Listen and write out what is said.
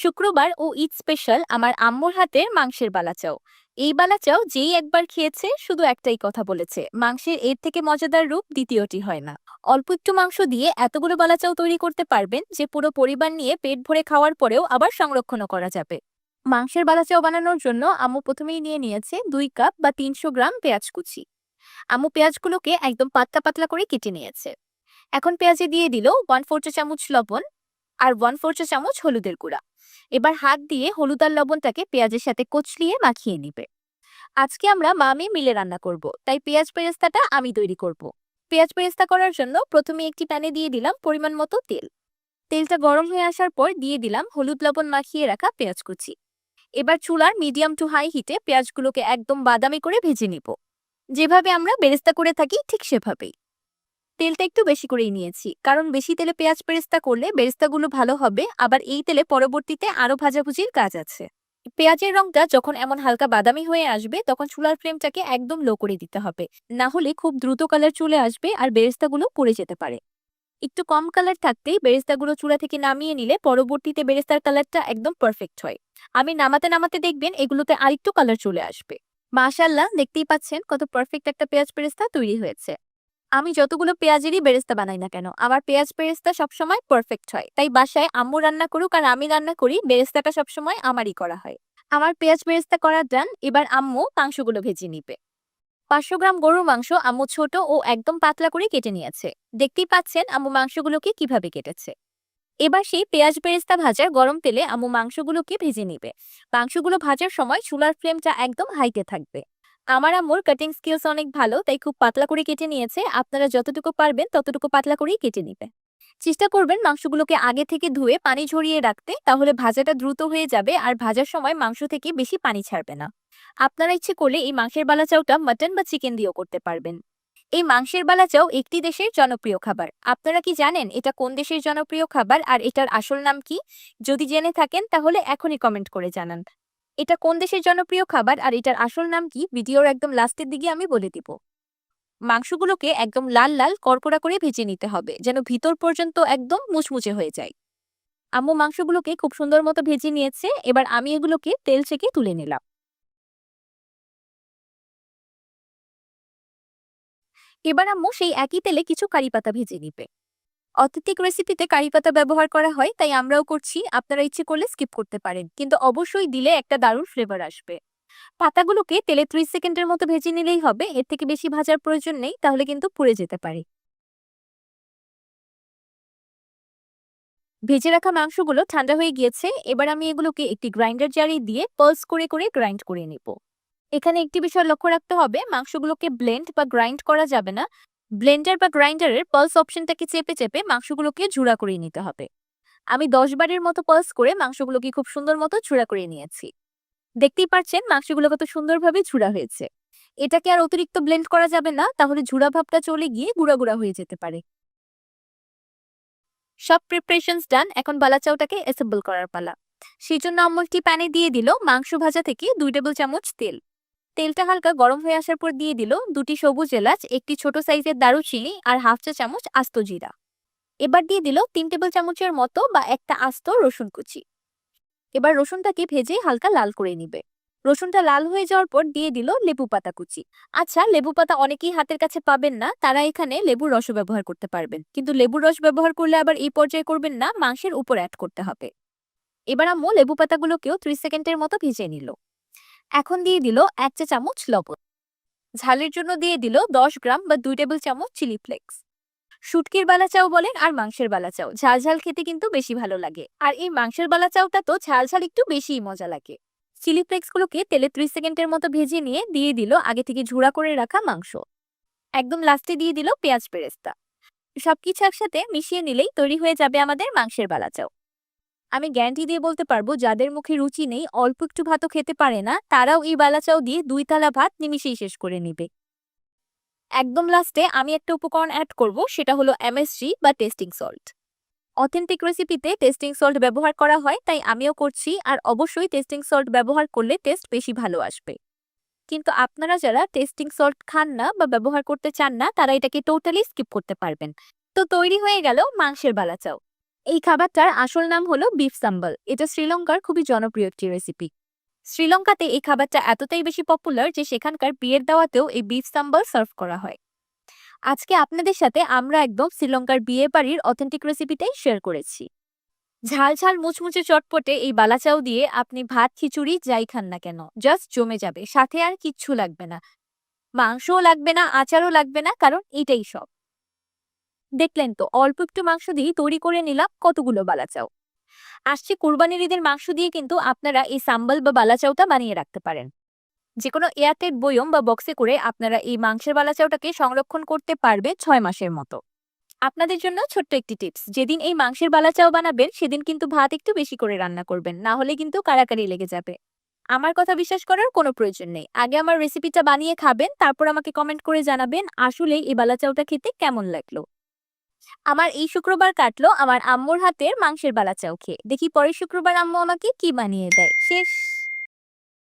শুক্রবার ও ঈদ স্পেশাল আমার আম্মুর হাতের মাংসের বালাচাও এই বালাচাও যেই একবার খেয়েছে শুধু একটাই কথা বলেছে, মাংসের এর থেকে মজাদার রূপ দ্বিতীয়টি হয় না। অল্প একটু মাংস দিয়ে এতগুলো বালাচাও তৈরি করতে পারবেন যে পুরো পরিবার নিয়ে পেট ভরে খাওয়ার পরেও আবার সংরক্ষণও করা যাবে। মাংসের বালাচাও বানানোর জন্য আম্মু প্রথমেই নিয়ে নিয়েছে দুই কাপ বা তিনশো গ্রাম পেঁয়াজ কুচি। আম্মু পেঁয়াজগুলোকে একদম পাতলা পাতলা করে কেটে নিয়েছে। এখন পেঁয়াজে দিয়ে দিল ওয়ান ফোর চামচ লবণ আর ওয়ান ফোর চামচ হলুদের গুঁড়া। এবার হাত দিয়ে হলুদ আর লবণটাকে পেঁয়াজের সাথে কচলিয়ে মাখিয়ে নিবে। আজকে আমরা মামি মিলে রান্না করব, তাই পেঁয়াজ পেরেস্তাটা আমি তৈরি করব। পেঁয়াজ পেরেস্তা করার জন্য প্রথমে একটি প্যানে দিয়ে দিলাম পরিমাণ মতো তেল। তেলটা গরম হয়ে আসার পর দিয়ে দিলাম হলুদ লবণ মাখিয়ে রাখা পেঁয়াজ কুচি। এবার চুলার মিডিয়াম টু হাই হিটে পেঁয়াজগুলোকে একদম বাদামি করে ভেজে নিব। যেভাবে আমরা বেরেস্তা করে থাকি ঠিক সেভাবেই। তেলটা একটু বেশি করেই নিয়েছি। কারণ বেশি তেলে পেঁয়াজ বেরেস্তা করলে বেরেস্তাগুলো ভালো হবে, আবার এই তেলে পরবর্তীতে আরও ভাজাভুজির কাজ আছে। পেঁয়াজের রংটা যখন এমন হালকা বাদামি হয়ে আসবে, তখন চুলার ফ্লেমটাকে একদম লো করে দিতে হবে। না হলে খুব দ্রুত কালার চলে আসবে আর বেরেস্তাগুলো পুড়ে যেতে পারে। একটু কম কালার থাকতেই বেরেস্তাগুলো চুলা থেকে নামিয়ে নিলে পরবর্তীতে বেরেস্তার কালারটা একদম পারফেক্ট হয়। আমি নামাতে নামাতে দেখবেন এগুলোতে আরেকটু কালার চলে আসবে। মাশাল্লাহ দেখতেই পাচ্ছেন কত পারফেক্ট একটা পেঁয়াজ বেরেস্তা তৈরি হয়েছে। আমি যতগুলো পেঁয়াজেরই বেরেস্তা বানাই না কেন, আমার পেঁয়াজ বেরেস্তা সবসময় পারফেক্ট হয়। তাই বাসায় আম্মু রান্না করুক আর আমি রান্না করি, বেরেস্তাটা সবসময় আমারই করা হয়। আমার পেঁয়াজ বেরেস্তা করা ডান এবার আম্মু মাংসগুলো ভেজে নিবে। পাঁচশো গ্রাম গরুর মাংস আম্মু ছোট ও একদম পাতলা করে কেটে নিয়েছে। দেখতেই পাচ্ছেন আম্মু মাংসগুলোকে কীভাবে কেটেছে। এবার সেই পেঁয়াজ বেরেস্তা ভাজার গরম তেলে আম্মু মাংসগুলোকে ভেজে নিবে। মাংসগুলো ভাজার সময় চুলার ফ্লেমটা একদম হাইতে থাকবে। আমার আম্মুর কাটিং স্কিলস অনেক ভালো, তাই খুব পাতলা করে কেটে নিয়েছে। আপনারা যতটুকু পারবেন, ততটুকু পাতলা করেই কেটে নিবে। চেষ্টা করবেন মাংসগুলোকে আগে থেকে ধুয়ে পানি ঝরিয়ে রাখতে, তাহলে ভাজাটা দ্রুত হয়ে যাবে আর ভাজার সময় মাংস থেকে বেশি পানি ছাড়বে না। আপনারা ইচ্ছে করলে এই মাংসের বালাচাওটা মাটন বা চিকেন দিয়েও করতে পারবেন। এই মাংসের বালাচাও একটি দেশের জনপ্রিয় খাবার। আপনারা কি জানেন এটা কোন দেশের জনপ্রিয় খাবার আর এটার আসল নাম কি? যদি জেনে থাকেন, তাহলে এখনই কমেন্ট করে জানান। এটা কোন দেশের জনপ্রিয় খাবার আর এটার আসল নাম কি? ভিডিওর একদম লাস্টের দিকে আমি বলে দিব। মাংসগুলোকে একদম লাল লাল কড়কড়া করে ভেজে নিতে হবে, যেন ভিতর পর্যন্ত একদম মুচমুচে হয়ে যায়। আম্মু মাংসগুলোকে খুব সুন্দর মতো ভেজে নিয়েছে, এবার আমি এগুলোকে তেল থেকে তুলে নিলাম। এবার আম্মু সেই একই তেলে কিছু কারি পাতা ভেজে নিবে। অথেন্টিক রেসিপিতে কারি পাতা ব্যবহার করা হয়, তাই আমরাও করছি। আপনারা ইচ্ছে করলে স্কিপ করতে পারেন। কিন্তু অবশ্যই দিলে একটা দারুণ ফ্লেভার আসবে। পাতাগুলোকে তেলে ত্রিশ সেকেন্ডের মতো ভেজে নিলেই হবে। এর থেকে বেশি ভাজার প্রয়োজন নেই, তাহলে কিন্তু পুড়ে যেতে পারে। ভেজে রাখা মাংসগুলো ঠান্ডা হয়ে গিয়েছে। এবার আমি এগুলোকে একটি গ্রাইন্ডার জারে দিয়ে পালস করে করে গ্রাইন্ড করে নেব। এখানে একটি বিষয় লক্ষ্য রাখতে হবে, মাংসগুলোকে ব্লেন্ড বা গ্রাইন্ড করা যাবে না। ব্লেন্ডার বা গ্রাইন্ডারের পালস অপশনটাকে চেপে চেপে মাংসগুলোকে ঝুড়া করে নিতে হবে। আমি দশ বারের মতো পালস করে মাংসগুলোকে খুব সুন্দর মতো ঝুড়া করে নিয়েছি। দেখতেই পাচ্ছেন মাংসগুলো কত সুন্দরভাবে ঝুড়া হয়েছে। এটাকে আর অতিরিক্ত ব্লেন্ড করা যাবে না, তাহলে ঝুড়া ভাবটা চলে গিয়ে গুঁড়া গুঁড়া হয়ে যেতে পারে। সব প্রিপারেশনস ডান এখন বালাচাওটাকে অ্যাসেম্বল করার পালা। সেই জন্য আম্মু প্যানে দিয়ে দিল মাংস ভাজা থেকে দুই টেবিল চামচ তেল। তেলটা হালকা গরম হয়ে আসার পর দিয়ে দিল দুটি সবুজ এলাচ, একটি ছোট সাইজের দারুচিনি আর হাফ চা চামচ আস্ত জিরা। এবার দিয়ে দিল তিন টেবিল চামচের মতো বা একটা আস্ত রসুন কুচি। এবার রসুনটাকে ভেজে হালকা লাল করে নিবে। রসুনটা লাল হয়ে যাওয়ার পর দিয়ে দিল লেবু পাতা কুচি। আচ্ছা লেবু পাতা অনেকেই হাতের কাছে পাবেন না, তারা এখানে লেবুর রস ব্যবহার করতে পারবেন। কিন্তু লেবুর রস ব্যবহার করলে আবার এই পর্যায়ে করবেন না, মাংসের উপর অ্যাড করতে হবে। এবার আম্মু লেবু পাতাগুলোকেও ত্রিশ সেকেন্ডের মতো ভেজে নিল। এখন দিয়ে দিল এক চা চামচ লবণ। ঝালের জন্য দিয়ে দিল দশ গ্রাম বা দুই টেবিল চামচ চিলি ফ্লেক্স। শুটকির বালা চাও বলেন আর মাংসের বালা চাও। ঝাল ঝাল খেতে কিন্তু বেশি ভালো লাগে। আর এই মাংসের বালা চাওটা তো ঝাল ঝাল একটু বেশিই মজা লাগে। চিলি ফ্লেক্সগুলোকে তেলে ত্রিশ সেকেন্ডের মতো ভেজে নিয়ে দিয়ে দিল আগে থেকে ঝুড়া করে রাখা মাংস। একদম লাস্টে দিয়ে দিল পেঁয়াজ পেরেস্তা। সবকিছু একসাথে মিশিয়ে নিলেই তৈরি হয়ে যাবে আমাদের মাংসের বালা চাও। আমি গ্যারান্টি দিয়ে বলতে পারব, যাদের মুখে রুচি নেই, অল্প একটু ভাতও খেতে পারে না, তারাও এই বালাচাও দিয়ে দুই তালা ভাত নিমিশেই শেষ করে নিবে। একদম লাস্টে আমি একটা উপকরণ অ্যাড করব, সেটা হলো এমএসজি বা টেস্টিং সল্ট অথেন্টিক রেসিপিতে টেস্টিং সল্ট ব্যবহার করা হয়, তাই আমিও করছি, আর অবশ্যই টেস্টিং সল্ট ব্যবহার করলে টেস্ট বেশি ভালো আসবে। কিন্তু আপনারা যারা টেস্টিং সল্ট খান না বা ব্যবহার করতে চান না, তারা এটাকে টোটালি স্কিপ করতে পারবেন। তো তৈরি হয়ে গেল মাংসের বালাচাও এই খাবারটার আসল নাম হলো বিফ সাম্বল। এটা শ্রীলঙ্কার খুবই জনপ্রিয় একটি রেসিপি শ্রীলঙ্কাতে এই খাবারটা এতটাই বেশি পপুলার যে সেখানকার বিয়ের দাওয়াতেও এই বিফ সাম্বল সার্ভ করা হয়। আজকে আপনাদের সাথে আমরা একদম শ্রীলঙ্কার বিয়ে বাড়ির অথেন্টিক রেসিপিটাই শেয়ার করেছি। ঝাল ঝাল মুচমুচে চটপটে এই বালাচাও দিয়ে আপনি ভাত, খিচুড়ি যাই খান না কেন জাস্ট জমে যাবে, সাথে আর কিচ্ছু লাগবে না। মাংসও লাগবে না, আচারও লাগবে না, কারণ এটাই সব। দেখলেন তো, অল্প একটু মাংস দিয়ে তৈরি করে নিলাম, কতগুলো বালাচাও। আসছে কোরবানির ঈদের মাংস দিয়ে কিন্তু আপনারা এই সাম্বল বা বালাচাওটা বানিয়ে রাখতে পারেন। যে কোনো এয়ারটেড বয়ম বা বক্সে করে আপনারা এই মাংসের বালাচাওটাকে সংরক্ষণ করতে পারবে ছয় মাসের মতো। আপনাদের জন্য ছোট্ট একটি টিপস, যেদিন এই মাংসের বালাচাও বানাবেন, সেদিন কিন্তু ভাত একটু বেশি করে রান্না করবেন, না হলে কিন্তু কারাকারি লেগে যাবে। আমার কথা বিশ্বাস করার কোনো প্রয়োজন নেই। আগে আমার রেসিপিটা বানিয়ে খাবেন, তারপর আমাকে কমেন্ট করে জানাবেন আসলে এই বালাচাওটা খেতে কেমন লাগল। আমার এই শুক্রবার কাটলো, আমার আম্মুর হাতের মাংসের বালা চাও খেয়ে। দেখি পরের শুক্রবার আম্মু আমাকে কি বানিয়ে দেয়? শেষ